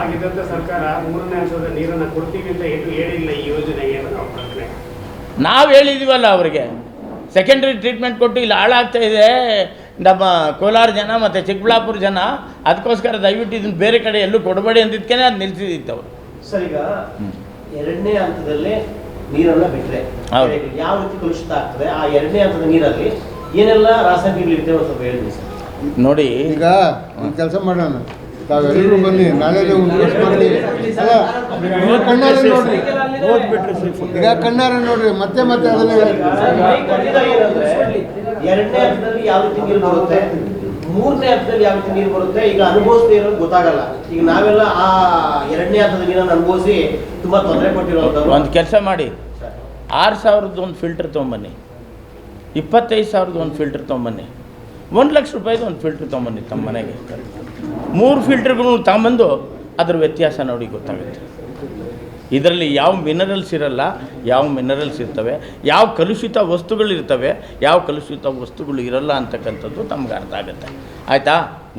ಆಗಿದ್ದಂಥ ಸರ್ಕಾರ ಮೂರನೇ ಅಂಶದ ನೀರನ್ನು ಕೊಡ್ತೀವಿ ಅಂತ ಏನು ಹೇಳಿಲ್ಲ ಈ ಯೋಜನೆ ಏನು ನಾವು ಹೇಳಿದ್ದೀವಲ್ಲ ಅವರಿಗೆ. ಸೆಕೆಂಡ್ರಿ ಟ್ರೀಟ್ಮೆಂಟ್ ಕೊಟ್ಟು ಇಲ್ಲಿ ಹಾಳಾಗ್ತಾ ಇದೆ. ನಮ್ಮ ಕೋಲಾರ ಜನ ಮತ್ತು ಚಿಕ್ಕಬಳ್ಳಾಪುರ ಜನ ಅದಕ್ಕೋಸ್ಕರ ದಯವಿಟ್ಟು ಇದನ್ನು ಬೇರೆ ಕಡೆ ಎಲ್ಲೂ ಕೊಡಬೇಡಿ ಅಂದಿದ್ದಕ್ಕೇ ಅದು ನಿಲ್ಸಿದ್ದಿತ್ತು ಅವರು. ಸರ್ ಈಗ ಎರಡನೇ ಹಂತದಲ್ಲಿ ನೀರನ್ನ ಬಿಟ್ಟರೆ. ಯಾವ ರೀತಿ ಕಲುಷಿತ ಆಗ್ತದೆ? ಆ ಎರಡನೇ ಹಂತದ ನೀರಲ್ಲಿ ಏನೆಲ್ಲ ರಾಸಾಯನಿಕಗಳಿರ್ತೇವೆ ಅಂತ ಸ್ವಲ್ಪ ಹೇಳಿ ನೋಡಿ. ಈಗ ಒಂದು ಕೆಲಸ ಮಾಡೋಣ. ತಾವೆಲ್ಲರೂ ಬನ್ನಿ ನಾಳೆ ಒಂದು ಪ್ರೆಸ್ ಮಾಡ್ತೀವಿ ಅಲ್ಲ ನೀವು ಕಣ್ಣಾರೆ ನೋಡ್ರಿ. ಈಗ ಕಣ್ಣಾರೆ ನೋಡ್ರಿ ಮತ್ತೆ ಮತ್ತೆ ಅದನ್ನ ಎರಡನೇ ಹಂತದಲ್ಲಿ ಯಾವ ರೀತಿ ನೀರು ಬರುತ್ತೆ? ಮೂರನೇ ಹಂತದಲ್ಲಿ ಯಾವ ರೀತಿ ನೀರು ಬರುತ್ತೆ? ಈಗ ಅನುಭವಿಸದೇ ಇರೋದು ಗೊತ್ತಾಗಲ್ಲ. ಈಗ ನಾವೆಲ್ಲ ಆ ಎರಡನೇ ಹಂತದ ನೀರನ್ನು ಅನುಭವಿಸಿ ತುಂಬಾ ತೊಂದರೆ ಕೊಟ್ಟಿರೋದು. ಒಂದು ಕೆಲಸ ಮಾಡಿ. ಆರು ಸಾವಿರದ ಒಂದು ಫಿಲ್ಟರ್ ತೊಗೊಂಬನ್ನಿ. ಇಪ್ಪತ್ತೈದು ಸಾವಿರದ ಒಂದು ಫಿಲ್ಟರ್ ತೊಗೊಂಬನ್ನಿ. ಒಂದು ಲಕ್ಷ ರೂಪಾಯಿದು ಒಂದು ಫಿಲ್ಟರ್ ತೊಗೊಂಬನ್ನಿ ತಮ್ಮ ಮನೆಗೆ. ಮೂರು ಫಿಲ್ಟರ್ಗಳು ತಗೊಂಬಂದು ಅದರ ವ್ಯತ್ಯಾಸ ನೋಡಿ ಗೊತ್ತಾಗುತ್ತೆ. ಇದರಲ್ಲಿ ಯಾವ ಮಿನರಲ್ಸ್ ಇರಲ್ಲ, ಯಾವ ಮಿನರಲ್ಸ್ ಇರ್ತವೆ, ಯಾವ ಕಲುಷಿತ ವಸ್ತುಗಳಿರ್ತವೆ ಯಾವ ಕಲುಷಿತ ವಸ್ತುಗಳು ಇರಲ್ಲ ಅಂತಕ್ಕಂಥದ್ದು ತಮ್ಗೆ ಅರ್ಥ ಆಗುತ್ತೆ. ಆಯಿತಾ?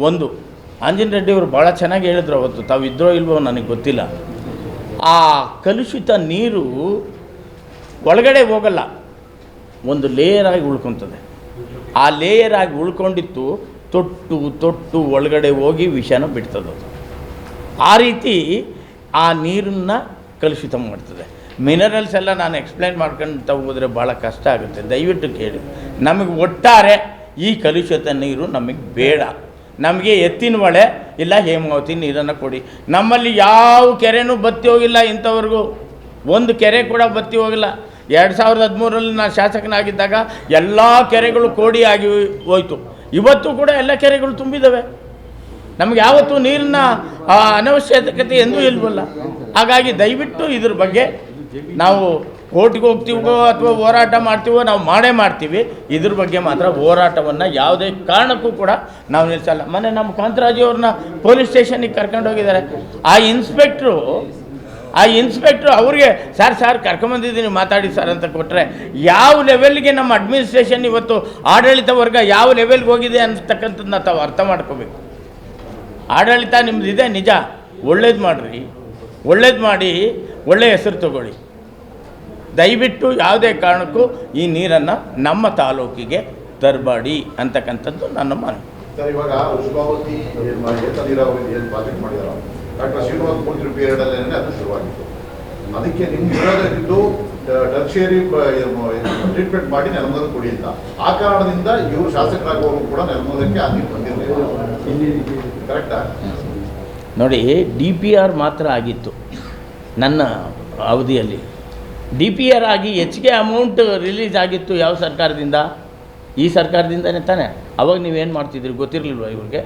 ಒಂದು ಆಂಜನ್ ರೆಡ್ಡಿ ಅವರು ಭಾಳ ಚೆನ್ನಾಗಿ ಹೇಳಿದ್ರು ಅವತ್ತು, ತಾವು ಇದ್ರೋ ಇಲ್ವೋ ನನಗೆ ಗೊತ್ತಿಲ್ಲ. ಆ ಕಲುಷಿತ ನೀರು ಒಳಗಡೆ ಹೋಗಲ್ಲ, ಒಂದು ಲೇಯರ್ ಆಗಿ ಉಳ್ಕೊತದೆ. ಆ ಲೇಯರ್ ಆಗಿ ಉಳ್ಕೊಂಡಿತ್ತು ತೊಟ್ಟು ತೊಟ್ಟು ಒಳಗಡೆ ಹೋಗಿ ವಿಷನ ಬಿಡ್ತದೆ ಆ ರೀತಿ ಆ ನೀರನ್ನು ಕಲುಷಿತ ಮಾಡ್ತದೆ. ಮಿನರಲ್ಸ್ ಎಲ್ಲ ನಾನು ಎಕ್ಸ್ಪ್ಲೈನ್ ಮಾಡ್ಕೊಂಡು ಹೋದರೆ ಭಾಳ ಕಷ್ಟ ಆಗುತ್ತೆ. ದಯವಿಟ್ಟು ಕೇಳಿ. ನಮಗೆ ಒಟ್ಟಾರೆ ಈ ಕಲುಷಿತ ನೀರು ನಮಗೆ ಬೇಡ. ನಮಗೆ ಎತ್ತಿನ ಹೊಳೆ ಇಲ್ಲ, ಹೇಮಾವತಿ ನೀರನ್ನು ಕೊಡಿ. ನಮ್ಮಲ್ಲಿ ಯಾವ ಕೆರೆನೂ ಬತ್ತಿ ಹೋಗಿಲ್ಲ ಇಂಥವ್ರಿಗೂ. ಒಂದು ಕೆರೆ ಕೂಡ ಬತ್ತಿ ಹೋಗಿಲ್ಲ. ಎರಡು ಸಾವಿರದ ಹದಿಮೂರರಲ್ಲಿ ನಾನು ಶಾಸಕನಾಗಿದ್ದಾಗ ಎಲ್ಲ ಕೆರೆಗಳು ಕೋಡಿ ಆಗಿ ಹೋಯ್ತು. ಇವತ್ತು ಕೂಡ ಎಲ್ಲ ಕೆರೆಗಳು ತುಂಬಿದ್ದಾವೆ ನಮ್ಗೆ ಯಾವತ್ತೂ ನೀರಿನ ಅನವಶ್ಯಕತೆ ಎಂದೂ ಇಲ್ವಲ್ಲ. ಹಾಗಾಗಿ ದಯವಿಟ್ಟು ಇದ್ರ ಬಗ್ಗೆ ನಾವು ಓಟ್ಗೆ ಹೋಗ್ತೀವೋ ಅಥವಾ ಹೋರಾಟ ಮಾಡ್ತೀವೋ ನಾವು ಮಾಡೇ ಮಾಡ್ತೀವಿ. ಇದ್ರ ಬಗ್ಗೆ ಮಾತ್ರ ಹೋರಾಟವನ್ನು ಯಾವುದೇ ಕಾರಣಕ್ಕೂ ಕೂಡ ನಾವು ನಿಲ್ಲಿಸಲ್ಲ. ಮೊನ್ನೆ ನಮ್ಮ ಕಾಂತರಾಜು ಅವ್ರನ್ನ ಪೊಲೀಸ್ ಸ್ಟೇಷನಿಗೆ ಕರ್ಕೊಂಡು ಹೋಗಿದ್ದಾರೆ. ಆ ಇನ್ಸ್ಪೆಕ್ಟ್ರು ಆ ಇನ್ಸ್ಪೆಕ್ಟ್ರು ಅವ್ರಿಗೆ, ಸರ್ ಸರ್, ಕರ್ಕೊಂಬಂದಿದ್ದೀನಿ, ಮಾತಾಡಿ ಸರ್, ಅಂತ ಕೊಟ್ಟರೆ ಯಾವ ಲೆವೆಲ್ಗೆ ನಮ್ಮ ಅಡ್ಮಿನಿಸ್ಟ್ರೇಷನ್ ಇವತ್ತು ಆಡಳಿತ ವರ್ಗ ಯಾವ ಲೆವೆಲ್ಗೆ ಹೋಗಿದೆ ಅಂತಕ್ಕಂಥದ್ದನ್ನ ತಾವು ಅರ್ಥ ಮಾಡ್ಕೋಬೇಕು. ಆಡಳಿತ ನಿಮ್ಮದು ಇದೆ, ನಿಜ. ಒಳ್ಳೇದು ಮಾಡಿರಿ. ಒಳ್ಳೇದು ಮಾಡಿ ಒಳ್ಳೆಯ ಹೆಸರು ತಗೊಳ್ಳಿ. ದಯವಿಟ್ಟು ಯಾವುದೇ ಕಾರಣಕ್ಕೂ ಈ ನೀರನ್ನು ನಮ್ಮ ತಾಲೂಕಿಗೆ ತರಬೇಡಿ ಅಂತಕ್ಕಂಥದ್ದು ನನ್ನ ಮನವಿ. ಡಾಕ್ಟರ್ ಶ್ರೀನಿವಾಸ್ ಮೂರ್ತಿ ಪೀರಿಯಡ್ ಅದು ಶುರುವಾಗಿತ್ತು. ಅದಕ್ಕೆ ನಿಮ್ಗೆ ಇರೋದ್ರಿದ್ದು ಟರ್ಷಿಯರಿ ಟ್ರೀಟ್ಮೆಂಟ್ ಮಾಡಿ ನೆಲಮೂಲಕ್ಕೆ ಕೊಡಿ ಅಂತ ಆ ಕಾರಣದಿಂದ ಇವರು ಶಾಸಕರಾಗುವವರು ಕೂಡ ನೆಲಮೂಲಕ್ಕೆ ಅಲ್ಲಿ ಬಂದಿರಲಿಲ್ಲ. ಕರೆಕ್ಟಾ ನೋಡಿ, ಡಿ ಪಿ ಆರ್ ಮಾತ್ರ ಆಗಿತ್ತು ನನ್ನ ಅವಧಿಯಲ್ಲಿ. ಡಿ ಪಿ ಆರ್ ಆಗಿ ಹೆಚ್ಚಿಗೆ ಅಮೌಂಟ್ ರಿಲೀಸ್ ಆಗಿತ್ತು ಯಾವ ಸರ್ಕಾರದಿಂದ? ಈ ಸರ್ಕಾರದಿಂದನೇ ತಾನೆ. ಅವಾಗ ನೀವೇನು ಮಾಡ್ತಿದ್ರಿ ಗೊತ್ತಿರಲಿಲ್ವ ಇವ್ರಿಗೆ?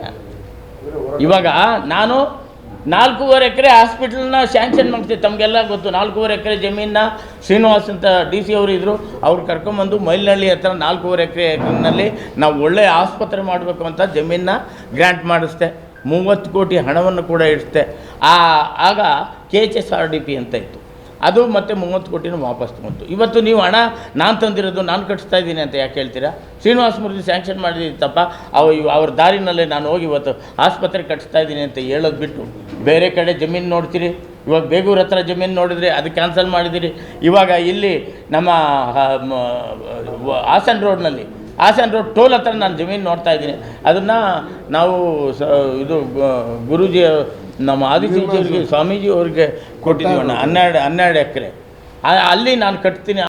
ಇವಾಗ ನಾನು ನಾಲ್ಕೂವರೆ ಎಕರೆ ಹಾಸ್ಪಿಟಲ್ನ ಸ್ಯಾಂಕ್ಷನ್ ಮಾಡ್ತೀವಿ. ತಮಗೆಲ್ಲ ಗೊತ್ತು, ನಾಲ್ಕೂವರೆ ಎಕರೆ ಜಮೀನನ್ನ ಶ್ರೀನಿವಾಸ್ ಅಂತ ಡಿ ಸಿ ಅವರು ಇದ್ದರು ಅವ್ರು ಕರ್ಕೊಂಬಂದು ಮೈಲ್ನಳ್ಳಿ ಹತ್ರ ನಾಲ್ಕೂವರೆ ಎಕರೆನಲ್ಲಿ ನಾವು ಒಳ್ಳೆಯ ಆಸ್ಪತ್ರೆ ಮಾಡಬೇಕು ಅಂತ ಜಮೀನನ್ನ ಗ್ರ್ಯಾಂಟ್ ಮಾಡಿಸ್ದೆ. ಮೂವತ್ತು ಕೋಟಿ ಹಣವನ್ನು ಕೂಡ ಇಡಿಸ್ದೆ. ಆ, ಆಗ K H S R D P ಅಂತ ಇತ್ತು. ಅದು ಮತ್ತೆ ಮೂವತ್ತು ಕೋಟಿನೂ ವಾಪಸ್ ಬಂತು. ಇವತ್ತು ನೀವು ಹಣ ನಾನು ತಂದಿರೋದು, ನಾನು ಕಟ್ಟಿಸ್ತಾ ಇದ್ದೀನಿ ಅಂತ ಯಾಕೆ ಹೇಳ್ತೀರಾ? ಶ್ರೀನಿವಾಸ ಮೂರ್ತಿ ಸ್ಯಾಂಕ್ಷನ್ ಮಾಡಿದ್ದಪ್ಪ ಅವ ಇವ್- ಅವ್ರ ದಾರಿನಲ್ಲೇ ನಾನು ಹೋಗಿ ಇವತ್ತು ಆಸ್ಪತ್ರೆ ಕಟ್ಸ್ತಾ ಇದ್ದೀನಿ ಅಂತ ಹೇಳೋದು ಬಿಟ್ಟು ಬೇರೆ ಕಡೆ ಜಮೀನು ನೋಡ್ತೀರಿ? ಇವಾಗ ಬೇಗೂರ ಹತ್ರ ಜಮೀನು ನೋಡಿದ್ರಿ ಅದು ಕ್ಯಾನ್ಸಲ್ ಮಾಡಿದಿರಿ. ಇವಾಗ ಇಲ್ಲಿ ನಮ್ಮ ಹಾಸನ ರೋಡ್ನಲ್ಲಿ ಹಾಸನ್ ರೋಡ್ ಟೋಲ್ ಹತ್ರ ನಾನು ಜಮೀನು ನೋಡ್ತಾ ಇದ್ದೀನಿ. ಅದನ್ನು ನಾವು ಸ ಇದು ಗುರುಜಿ ನಮ್ಮ ಆದಿಚುಂಚರಿಗೆ ಸ್ವಾಮೀಜಿ ಅವ್ರಿಗೆ ಕೊಟ್ಟಿದ್ದೀವಣ್ಣ. ಹನ್ನೆರಡು ಹನ್ನೆರಡು ಎಕರೆ. ಅಲ್ಲಿ ನಾನು ಕಟ್ತೀನಿ.